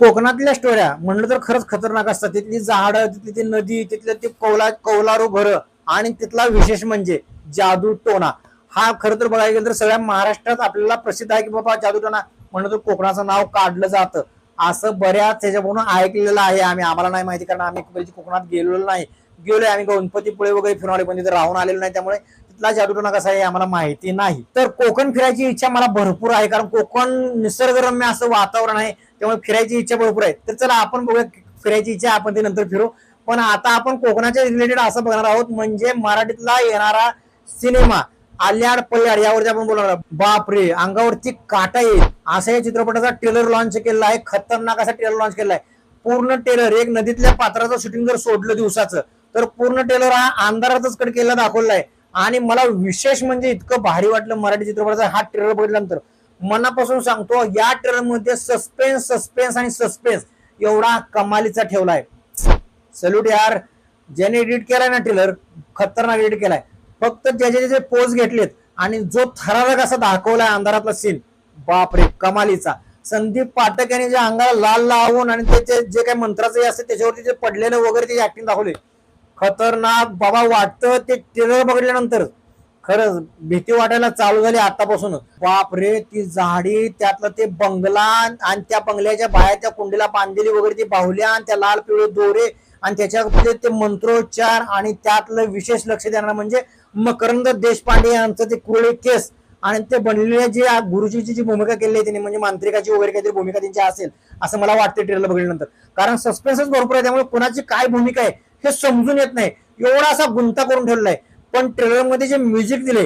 कोकणातल्या स्टोऱ्या म्हणलं तर खरंच खतरनाक असतात. तिथली झाडं तिथली ती नदी तिथलं ते कौला कौलारू घरं आणि तिथला विशेष म्हणजे जादू टोना. हा खरं तर बघायला गेलं तर सगळ्या महाराष्ट्रात आपल्याला प्रसिद्ध आहे की बाबा जादू टोना. म्हणलं तर कोकणाचं नाव काढलं जातं. असं बऱ्याच त्याच्याकडून ऐकलेलं आहे आम्ही. आम्हाला नाही माहिती कारण आम्ही कोकणात गेलेलो नाही. गेलोय आम्ही गणपतीपुळे वगैरे फिरवले पण तिथे राहून आलेलो नाही. त्यामुळे तिथला जादूटोना कसा आहे आम्हाला माहिती नाही. तर कोकण फिरायची इच्छा मला भरपूर आहे. कारण कोकण निसर्गरम्य असं वातावरण आहे. त्यामुळे फिरायची इच्छा भरपूर आहे. तर चला आपण बघूया फिरायची इच्छा आपण ते नंतर फिरू. पण आता आपण कोकणाच्या रिलेटेड असं बघणार आहोत म्हणजे मराठीतला येणारा सिनेमा आल्याड पल्याड यावरती आपण बोलणार बापरे अंगावरती काटा येईल. असा या चित्रपटाचा ट्रेलर लॉन्च केलेला आहे खतरनाक असा ट्रेलर लॉन्च केला आहे. पूर्ण टेलर एक नदीतल्या पात्राचं शूटिंग जर सोडलं दिवसाचं तर पूर्ण टेलर हा अंधारातच कट केलेला दाखवला आहे. आणि मला विशेष म्हणजे इतकं भारी वाटलं मराठी चित्रपटाचा हा ट्रेलर बघितल्यानंतर. मनापासून सांगतो या ट्रेलरमध्ये सस्पेन्स सस्पेन्स आणि सस्पेन्स एवढा कमालीचा ठेवलाय. सल्यूट यार. ज्याने एडिट केलाय ना ट्रेलर खतरनाक एडिट केलाय. फक्त ज्याचे जे पोज घेतलेत आणि जो थरारक असा दाखवलाय अंधारातला सीन बापरे कमालीचा. संदीप पाठक यांनी जे अंगाला लाल लावून आणि त्याचे जे काही मंत्राचे असते त्याच्यावरती जे पडलेलं वगैरे त्याची ऍक्टिंग दाखवली. खतरनाक बाबा वाटतं ते ट्रेलर बघितल्यानंतर. खरंच भीती वाटायला चालू झाली आतापासून बापरे ती झाडी त्यातलं ते बंगला आणि त्या बंगल्याच्या बाहेर त्या कुंडीला बांधलेली वगैरे ती बाहुल्या आणि त्या लाल पिवळे दोरे आणि त्याच्यामध्ये ते मंत्रोच्चार आणि त्यातलं विशेष लक्ष देणार म्हणजे मकरंद देशपांडे यांचं ते कुरळे केस आणि ते बनलेले जे गुरुजीची जी भूमिका केली आहे त्यांनी म्हणजे मांत्रिकाची वगैरे काहीतरी भूमिका त्यांची असेल असं मला वाटतं ट्रेलर बघितल्यानंतर. कारण सस्पेन्सच भरपूर आहे त्यामुळे कुणाची काय भूमिका आहे हे समजून येत नाही. एवढा असा गुंता करून ठेवला आहे. पण ट्रेलरमध्ये जे म्युझिक दिले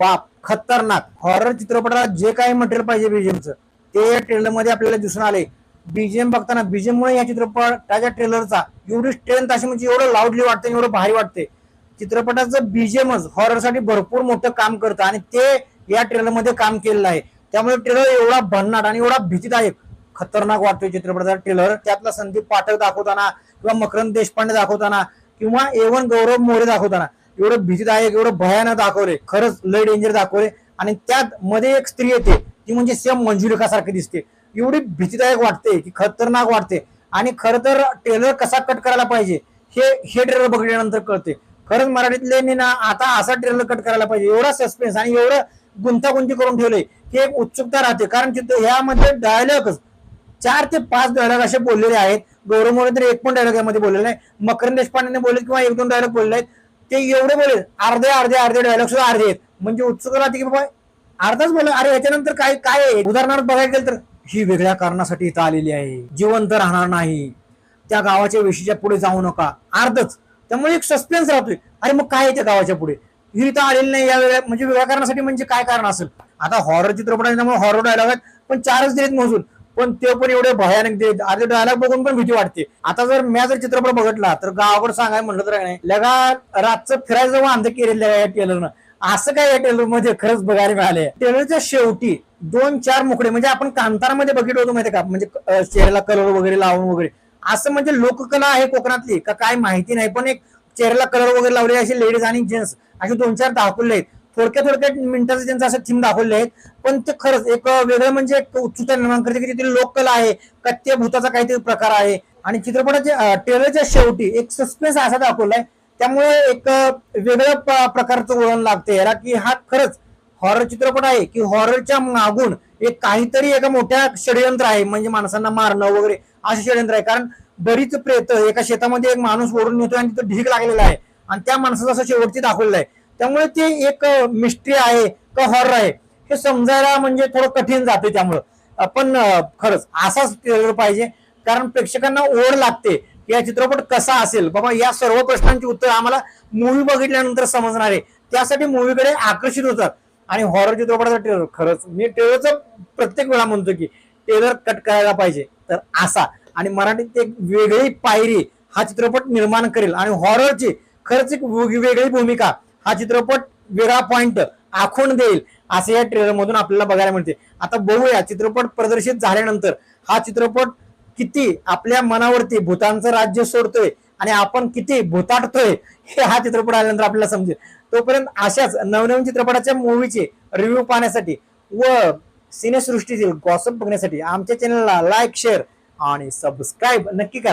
बाप खतरनाक. हॉरर चित्रपटाला जे काही मटेरियल पाहिजे बीजेमचं ते ट्रेलरमध्ये आपल्याला दिसून आले. बीजेम बघताना बीजेममुळे या चित्रपटाच्या ट्रेलरचा एवढी स्ट्रेंथ अशी म्हणजे एवढं लाऊडली वाटते एवढं भारी वाटते चित्रपटाचं बीजेमच हॉररसाठी भरपूर मोठं काम करतं आणि ते या ट्रेलरमध्ये काम केलेलं आहे. त्यामुळे ट्रेलर एवढा भन्नाट आणि एवढा भीतीदायक खतरनाक वाटतोय चित्रपटाचा ट्रेलर त्यातला संदीप पाठक दाखवताना किंवा मकरंद देशपांडे दाखवताना किंवा एवन गौरव मोरे दाखवताना एवढं भीतीदायक एवढं भयानक दाखवले खरंच लय डेंजर दाखवले आणि त्यात मध्ये एक स्त्री येते ती म्हणजे सेम मंजुलिका सारखी दिसते. एवढी भीतीदायक वाटते की खतरनाक वाटते. आणि खरं तर ट्रेलर कसा कट करायला पाहिजे हे हे ट्रेलर बघितल्यानंतर कळते. खरंच मराठीतले ना आता असा ट्रेलर कट करायला पाहिजे. एवढा सस्पेन्स आणि एवढं गुंतागुंती करून ठेवले की एक उत्सुकता राहते. कारण तिथं ह्यामध्ये डायलॉगच चार ते पाच डायलॉग असे बोललेले आहेत. गौरव मोरे तर एक पण डायलॉग यामध्ये बोललेला नाही. मकरंद देशपांडेने बोलले किंवा एक दोन डायलॉग बोलले आहेत. ते एवढे बोले अर्धे अर्धे अर्धे डायलॉग सुद्धा अर्धे आहेत. म्हणजे उत्सुक राहते की बाबा अर्धाच बोला अरे याच्यानंतर काय काय आहे? उदाहरणार्थ बघायला गेलं तर ही वेगळ्या कारणासाठी इथं आलेली आहे. जिवंत राहणार नाही. त्या गावाच्या विषयीच्या पुढे जाऊ नका. अर्धच त्यामुळे एक सस्पेन्स राहतोय. अरे मग काय त्या गावाच्या पुढे? ही इथं आलेली नाही या वेगळ्या म्हणजे वेगळ्या कारणासाठी म्हणजे काय कारण असेल? आता हॉरर चित्रपट आहे त्यामुळे हॉरर डायलॉग आहेत पण चारच दिलेत मोजून पण ते पण एवढे भयानक दिलेत अरे डायलॉग बघून पण भीती वाटते. आता जर मी जर चित्रपट बघितला तर गावाकडे सांगाय म्हटलं तर नाही. लगा रातचं फिरायचं अंध केलेलं आहे या टेलरनं असं काय या टेलरमध्ये खरंच बघायला मिळाले टेलरच्या शेवटी दोन चार मुकडे म्हणजे आपण कांतारामध्ये बघितलं होतो माहिती का? म्हणजे चेहऱ्याला कलर वगैरे लावून वगैरे. असं म्हणजे लोककला आहे कोकणातली का काय माहिती नाही पण एक चेहऱ्याला कलर वगैरे लावलेले असे लेडीज आणि जेंट्स असे दोन चार दाखवले आहेत. थोडक्या थोडक्या मिनिटाचं त्यांचं असं थीम दाखवले आहेत पण ते खरंच एक वेगळं म्हणजे एक उत्सुकता निर्माण करते की तिथे लोककला आहे कत्य भूताचा काहीतरी प्रकार आहे. आणि चित्रपटाच्या ट्रेलरच्या शेवटी एक सस्पेन्स असा दाखवलाय. त्यामुळे एक वेगळं वेगळ्या प- प्रकारचं वळण लागते याला की हा खरंच हॉरर चित्रपट आहे की हॉररच्या मागून एक काहीतरी एका मोठ्या षडयंत्र आहे. म्हणजे माणसांना मारणं वगैरे असं षडयंत्र आहे. कारण बरीच प्रेत एका शेतामध्ये एक माणूस ओढून येतो आणि तिथं ढीक लागलेला आहे. आणि त्या माणसाचं असं शेवटची दाखवलेलं आहे. त्यामुळे ते एक मिस्ट्री आहे का हॉरर आहे हे समजायला म्हणजे थोडं कठीण जाते त्यामुळं. पण खरंच असाच ट्रेलर पाहिजे. कारण प्रेक्षकांना ओढ लागते या चित्रपट कसा असेल. बाबा या सर्व प्रश्नांची उत्तर आम्हाला मूवी बघितल्यानंतर समजणार आहे. त्यासाठी मूवीकडे आकर्षित होतात. आणि हॉरर चित्रपटाचा ट्रेलर खरंच मी ट्रेलरचं प्रत्येक वेळा म्हणतो की ट्रेलर कट करायला पाहिजे. तर असा. आणि मराठीत एक वेगळी पायरी हा चित्रपट निर्माण करेल. आणि हॉररची खरंच एक वेग- वेगळी भूमिका हा चित्रपट वेगळा पॉइंट आखून देईल असे या ट्रेलर मधून आपल्याला बघायला मिळते. आता बघूया चित्रपट प्रदर्शित झाल्यानंतर हा चित्रपट किती आपल्या मनावरती भूतांचं राज्य सोडतोय आणि आपण किती भूताटतोय हे हा चित्रपट आल्यानंतर आपल्याला समजेल. तोपर्यंत अशाच नवनवीन चित्रपटाच्या मूवीचे रिव्ह्यू पाहण्यासाठी व सिनेसृष्टीतील गॉसप बघण्यासाठी आमच्या चॅनलला लाईक शेअर आणि सबस्क्राईब नक्की करा.